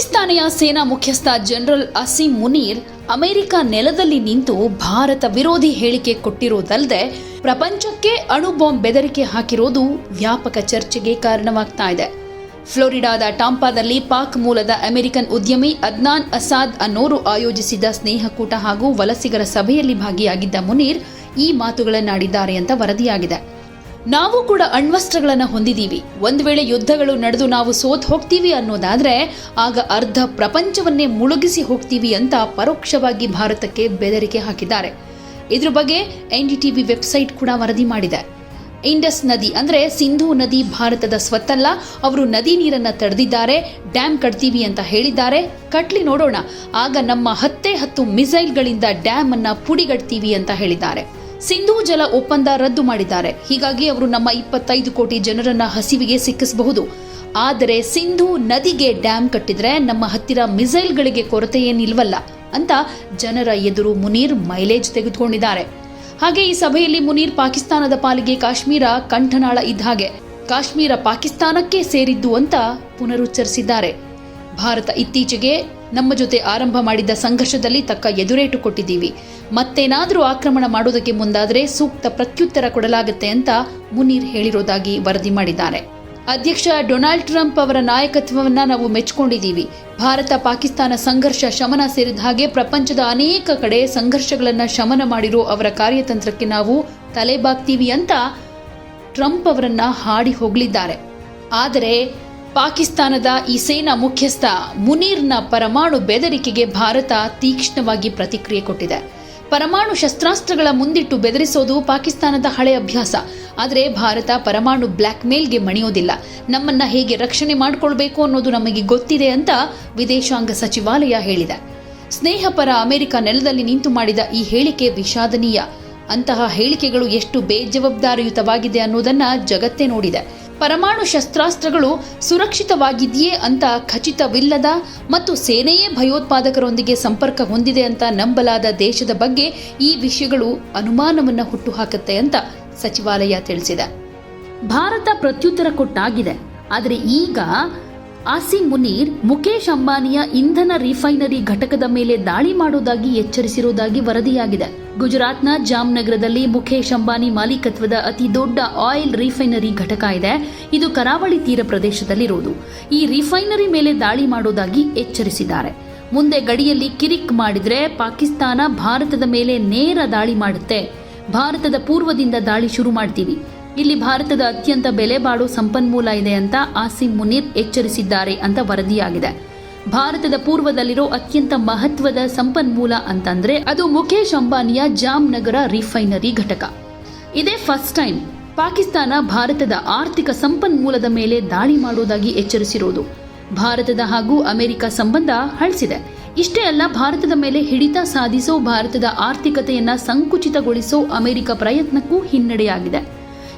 ಪಾಕಿಸ್ತಾನಿಯ ಸೇನಾ ಮುಖ್ಯಸ್ಥ general Asim Munir America ನೆಲದಲ್ಲಿ ನಿಂತು ಭಾರತ ವಿರೋಧಿ ಹೇಳಿಕೆ ಕೊಟ್ಟಿರೋದಲ್ಲದೆ ಪ್ರಪಂಚಕ್ಕೆ ಅಣು ಬಾಂಬ್ ಬೆದರಿಕೆ ಹಾಕಿರೋದು ವ್ಯಾಪಕ ಚರ್ಚೆಗೆ ಕಾರಣವಾಗ್ತಾ ಇದೆ. ಫ್ಲೋರಿಡಾದ ಟಾಂಪಾದಲ್ಲಿ ಪಾಕ್ ಮೂಲದ ಅಮೆರಿಕನ್ ಉದ್ಯಮಿ ಅದ್ನಾನ್ ಅಸಾದ್ ಅನ್ನೋರು ಆಯೋಜಿಸಿದ ಸ್ನೇಹಕೂಟ ಹಾಗೂ ವಲಸಿಗರ ಸಭೆಯಲ್ಲಿ ಭಾಗಿಯಾಗಿದ್ದ ಮುನೀರ್ ಈ ಮಾತುಗಳನ್ನಾಡಿದ್ದಾರೆ ಅಂತ ವರದಿಯಾಗಿದೆ. ನಾವು ಕೂಡ ಅಣ್ವಸ್ತ್ರಗಳನ್ನು ಹೊಂದಿದ್ದೀವಿ. ಒಂದು ವೇಳೆ ಯುದ್ಧಗಳು ನಡೆದು ನಾವು ಸೋತ್ ಹೋಗ್ತೀವಿ ಅನ್ನೋದಾದರೆ, ಆಗ ಅರ್ಧ ಪ್ರಪಂಚವನ್ನೇ ಮುಳುಗಿಸಿ ಹೋಗ್ತೀವಿ ಅಂತ ಪರೋಕ್ಷವಾಗಿ ಭಾರತಕ್ಕೆ ಬೆದರಿಕೆ ಹಾಕಿದ್ದಾರೆ. ಇದ್ರ ಬಗ್ಗೆ ಎನ್ಡಿಟಿವಿ ವೆಬ್ಸೈಟ್ ಕೂಡ ವರದಿ ಮಾಡಿದೆ. ಇಂಡಸ್ ನದಿ ಅಂದರೆ ಸಿಂಧೂ ನದಿ ಭಾರತದ ಸ್ವತ್ತಲ್ಲ, ಅವರು ನದಿ ನೀರನ್ನು ತಡೆದಿದ್ದಾರೆ ಡ್ಯಾಮ್ ಕಟ್ತೀವಿ ಅಂತ ಹೇಳಿದ್ದಾರೆ. ಕಟ್ಲಿ ನೋಡೋಣ. ಆಗ ನಮ್ಮ ಹತ್ತೇ ಹತ್ತು ಮಿಸೈಲ್ಗಳಿಂದ ಡ್ಯಾಮ್ ಅನ್ನ ಪುಡಿಗಟ್ತೀವಿ ಅಂತ ಹೇಳಿದ್ದಾರೆ. ಸಿಂಧೂ ಜಲ ಒಪ್ಪಂದ ರದ್ದು ಮಾಡಿದ್ದಾರೆ. ಹೀಗಾಗಿ ಅವರು ನಮ್ಮ ಇಪ್ಪತ್ತೈದು ಕೋಟಿ ಜನರನ್ನ ಹಸಿವಿಗೆ ಸಿಕ್ಕಿಸಬಹುದು. ಆದರೆ ಸಿಂಧೂ ನದಿಗೆ ಡ್ಯಾಮ್ ಕಟ್ಟಿದ್ರೆ ನಮ್ಮ ಹತ್ತಿರ ಮಿಸೈಲ್ಗಳಿಗೆ ಕೊರತೆಯೇನಿಲ್ವಲ್ಲ ಅಂತ ಜನರ ಎದುರು ಮುನೀರ್ ಮೈಲೇಜ್ ತೆಗೆದುಕೊಂಡಿದ್ದಾರೆ. ಹಾಗೆ ಈ ಸಭೆಯಲ್ಲಿ ಮುನೀರ್ ಪಾಕಿಸ್ತಾನದ ಪಾಲಿಗೆ ಕಾಶ್ಮೀರ ಕಂಠನಾಳ ಇದ್ದ ಹಾಗೆ ಕಾಶ್ಮೀರ ಪಾಕಿಸ್ತಾನಕ್ಕೆ ಸೇರಿದ್ದು ಅಂತ ಪುನರುಚ್ಚರಿಸಿದ್ದಾರೆ. ಭಾರತ ಇತ್ತೀಚೆಗೆ ನಮ್ಮ ಜೊತೆ ಆರಂಭ ಮಾಡಿದ್ದ ಸಂಘರ್ಷದಲ್ಲಿ ತಕ್ಕ ಎದುರೇಟು ಕೊಟ್ಟಿದ್ದೀವಿ. ಮತ್ತೇನಾದರೂ ಆಕ್ರಮಣ ಮಾಡೋದಕ್ಕೆ ಮುಂದಾದರೆ ಸೂಕ್ತ ಪ್ರತ್ಯುತ್ತರ ಕೊಡಲಾಗುತ್ತೆ ಅಂತ ಮುನೀರ್ ಹೇಳಿರೋದಾಗಿ ವರದಿ ಮಾಡಿದ್ದಾರೆ. ಅಧ್ಯಕ್ಷ ಡೊನಾಲ್ಡ್ ಟ್ರಂಪ್ ಅವರ ನಾಯಕತ್ವವನ್ನ ನಾವು ಮೆಚ್ಕೊಂಡಿದ್ದೀವಿ. ಭಾರತ ಪಾಕಿಸ್ತಾನ ಸಂಘರ್ಷ ಶಮನ ಸೇರಿದ ಹಾಗೆ ಪ್ರಪಂಚದ ಅನೇಕ ಕಡೆ ಸಂಘರ್ಷಗಳನ್ನ ಶಮನ ಮಾಡಿರೋ ಅವರ ಕಾರ್ಯತಂತ್ರಕ್ಕೆ ನಾವು ತಲೆಬಾಗ್ತೀವಿ ಅಂತ ಟ್ರಂಪ್ ಅವರನ್ನು ಹಾಡಿ ಹೋಗಲಿದ್ದಾರೆ. ಆದರೆ ಪಾಕಿಸ್ತಾನದ ಈ ಸೇನಾ ಮುಖ್ಯಸ್ಥ ಮುನೀರ್ನ ಪರಮಾಣು ಬೆದರಿಕೆಗೆ ಭಾರತ ತೀಕ್ಷ್ಣವಾಗಿ ಪ್ರತಿಕ್ರಿಯೆ ಕೊಟ್ಟಿದೆ. ಪರಮಾಣು ಶಸ್ತ್ರಾಸ್ತ್ರಗಳ ಮುಂದಿಟ್ಟು ಬೆದರಿಸೋದು ಪಾಕಿಸ್ತಾನದ ಹಳೆ ಅಭ್ಯಾಸ. ಆದರೆ ಭಾರತ ಪರಮಾಣು ಬ್ಲ್ಯಾಕ್ ಮೇಲ್ಗೆ ಮಣಿಯೋದಿಲ್ಲ. ನಮ್ಮನ್ನ ಹೇಗೆ ರಕ್ಷಣೆ ಮಾಡಿಕೊಳ್ಬೇಕು ಅನ್ನೋದು ನಮಗೆ ಗೊತ್ತಿದೆ ಅಂತ ವಿದೇಶಾಂಗ ಸಚಿವಾಲಯ ಹೇಳಿದೆ. ಸ್ನೇಹಪರ ಅಮೆರಿಕ ನೆಲದಲ್ಲಿ ನಿಂತು ಮಾಡಿದ ಈ ಹೇಳಿಕೆ ವಿಷಾದನೀಯ. ಅಂತಹ ಹೇಳಿಕೆಗಳು ಎಷ್ಟು ಬೇಜವಾಬ್ದಾರಿಯುತವಾಗಿದೆ ಅನ್ನೋದನ್ನ ಜಗತ್ತೇ ನೋಡಿದೆ. ಪರಮಾಣು ಶಸ್ತ್ರಾಸ್ತ್ರಗಳು ಸುರಕ್ಷಿತವಾಗಿದೆಯೇ ಅಂತ ಖಚಿತವಿಲ್ಲದ ಮತ್ತು ಸೇನೆಯೇ ಭಯೋತ್ಪಾದಕರೊಂದಿಗೆ ಸಂಪರ್ಕ ಹೊಂದಿದೆ ಅಂತ ನಂಬಲಾದ ದೇಶದ ಬಗ್ಗೆ ಈ ವಿಷಯಗಳು ಅನುಮಾನವನ್ನು ಹುಟ್ಟುಹಾಕುತ್ತೆ ಅಂತ ಸಚಿವಾಲಯ ತಿಳಿಸಿದೆ. ಭಾರತ ಪ್ರತ್ಯುತ್ತರ ಕೊಟ್ಟಾಗಿದೆ. ಆದರೆ ಈಗ ಆಸಿಮ್ ಮುನೀರ್ ಮುಖೇಶ್ ಅಂಬಾನಿಯ ಇಂಧನ ರಿಫೈನರಿ ಘಟಕದ ಮೇಲೆ ದಾಳಿ ಮಾಡೋದಾಗಿ ಎಚ್ಚರಿಸಿರುವುದಾಗಿ ವರದಿಯಾಗಿದೆ. ಗುಜರಾತ್ನ ಜಾಮ್ನಗರದಲ್ಲಿ ಮುಖೇಶ್ ಅಂಬಾನಿ ಮಾಲೀಕತ್ವದ ಅತಿ ದೊಡ್ಡ ಆಯಿಲ್ ರಿಫೈನರಿ ಘಟಕ ಇದೆ. ಇದು ಕರಾವಳಿ ತೀರ ಪ್ರದೇಶದಲ್ಲಿರುವುದು. ಈ ರಿಫೈನರಿ ಮೇಲೆ ದಾಳಿ ಮಾಡೋದಾಗಿ ಎಚ್ಚರಿಸಿದ್ದಾರೆ. ಮುಂದೆ ಗಡಿಯಲ್ಲಿ ಕಿರಿಕ್ ಮಾಡಿದ್ರೆ ಪಾಕಿಸ್ತಾನ ಭಾರತದ ಮೇಲೆ ನೇರ ದಾಳಿ ಮಾಡುತ್ತೆ. ಭಾರತದ ಪೂರ್ವದಿಂದ ದಾಳಿ ಶುರು ಮಾಡ್ತೀವಿ. ಇಲ್ಲಿ ಭಾರತದ ಅತ್ಯಂತ ಬೆಲೆ ಸಂಪನ್ಮೂಲ ಇದೆ ಅಂತ ಆಸಿಮ್ ಮುನೀರ್ ಎಚ್ಚರಿಸಿದ್ದಾರೆ ಅಂತ ವರದಿಯಾಗಿದೆ. ಭಾರತದ ಪೂರ್ವದಲ್ಲಿರೋ ಅತ್ಯಂತ ಮಹತ್ವದ ಸಂಪನ್ಮೂಲ ಅಂತಂದ್ರೆ ಅದು ಮುಖೇಶ್ ಅಂಬಾನಿಯ ಜಾಮ್ನಗರ ರಿಫೈನರಿ ಘಟಕ. ಇದೇ ಫಸ್ಟ್ ಟೈಮ್ ಪಾಕಿಸ್ತಾನ ಭಾರತದ ಆರ್ಥಿಕ ಸಂಪನ್ಮೂಲದ ಮೇಲೆ ದಾಳಿ ಮಾಡೋದಾಗಿ ಎಚ್ಚರಿಸಿರೋದು. ಭಾರತದ ಹಾಗೂ ಅಮೆರಿಕ ಸಂಬಂಧ ಹಳಿಸಿದೆ. ಇಷ್ಟೇ ಅಲ್ಲ, ಭಾರತದ ಮೇಲೆ ಹಿಡಿತ ಸಾಧಿಸೋ ಭಾರತದ ಆರ್ಥಿಕತೆಯನ್ನ ಸಂಕುಚಿತಗೊಳಿಸೋ ಅಮೆರಿಕ ಪ್ರಯತ್ನಕ್ಕೂ ಹಿನ್ನಡೆಯಾಗಿದೆ.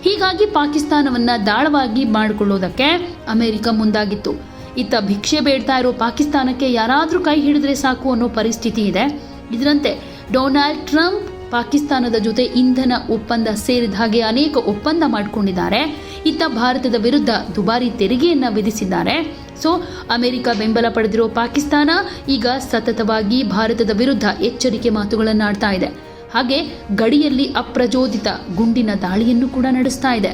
ಹೀಗಾಗಿ ಪಾಕಿಸ್ತಾನವನ್ನ ದಾಳವಾಗಿ ಮಾಡಿಕೊಳ್ಳೋದಕ್ಕೆ ಅಮೆರಿಕ ಮುಂದಾಗಿತ್ತು. ಇತ್ತ ಭಿಕ್ಷೆ ಬೇಡ್ತಾ ಇರೋ ಪಾಕಿಸ್ತಾನಕ್ಕೆ ಯಾರಾದರೂ ಕೈ ಹಿಡಿದ್ರೆ ಸಾಕು ಅನ್ನೋ ಪರಿಸ್ಥಿತಿ ಇದೆ. ಇದರಂತೆ ಡೊನಾಲ್ಡ್ ಟ್ರಂಪ್ ಪಾಕಿಸ್ತಾನದ ಜೊತೆ ಇಂಧನ ಒಪ್ಪಂದ ಸೇರಿದ ಹಾಗೆ ಅನೇಕ ಒಪ್ಪಂದ ಮಾಡಿಕೊಂಡಿದ್ದಾರೆ. ಇತ್ತ ಭಾರತದ ವಿರುದ್ಧ ದುಬಾರಿ ತೆರಿಗೆಯನ್ನ ವಿಧಿಸಿದ್ದಾರೆ. ಸೊ, ಅಮೆರಿಕ ಬೆಂಬಲ ಪಡೆದಿರೋ ಪಾಕಿಸ್ತಾನ ಈಗ ಸತತವಾಗಿ ಭಾರತದ ವಿರುದ್ಧ ಎಚ್ಚರಿಕೆ ಮಾತುಗಳನ್ನಾಡ್ತಾ ಇದೆ. ಹಾಗೆ ಗಡಿಯಲ್ಲಿ ಅಪ್ರಚೋದಿತ ಗುಂಡಿನ ದಾಳಿಯನ್ನು ಕೂಡ ನಡೆಸ್ತಾ ಇದೆ.